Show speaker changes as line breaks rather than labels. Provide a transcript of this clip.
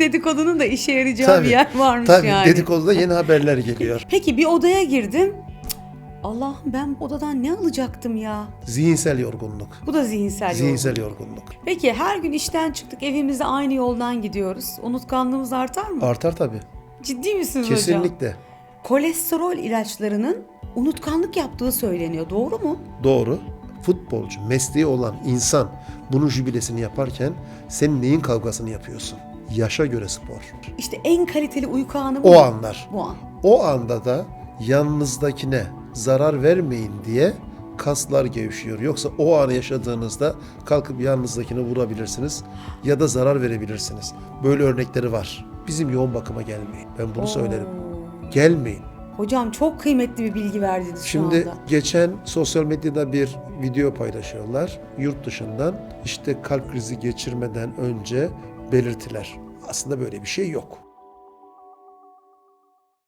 Dedikodunun da işe yarayacağı
Tabii,
bir yer varmış
Tabii
yani.
dedikoduda yeni haberler geliyor.
Peki bir odaya girdim. Allah'ım ben odadan ne alacaktım ya?
Zihinsel yorgunluk.
Bu da zihinsel,
Zihinsel
yorgunluk.
yorgunluk.
Peki her gün işten çıktık evimize aynı yoldan gidiyoruz. Unutkanlığımız artar mı?
Artar tabii.
Ciddi misiniz hocam?
Kesinlikle.
Kolesterol ilaçlarının unutkanlık yaptığı söyleniyor. Doğru mu?
Doğru. Futbolcu, mesleği olan insan bunun jübilesini yaparken sen neyin kavgasını yapıyorsun? Yaşa göre spor.
İşte en kaliteli uyku anı bu.
O anlar.
Bu an.
O anda da yanınızdakine zarar vermeyin diye kaslar gevşiyor. Yoksa o anı yaşadığınızda kalkıp yanınızdakine vurabilirsiniz ya da zarar verebilirsiniz. Böyle örnekleri var. Bizim yoğun bakıma gelmeyin. Ben bunu söylerim. Gelmeyin.
Hocam çok kıymetli bir bilgi verdiniz şu
Şimdi
anda.
geçen sosyal medyada bir video paylaşıyorlar. Yurt dışından işte kalp krizi geçirmeden önce belirtiler. Aslında böyle bir şey yok.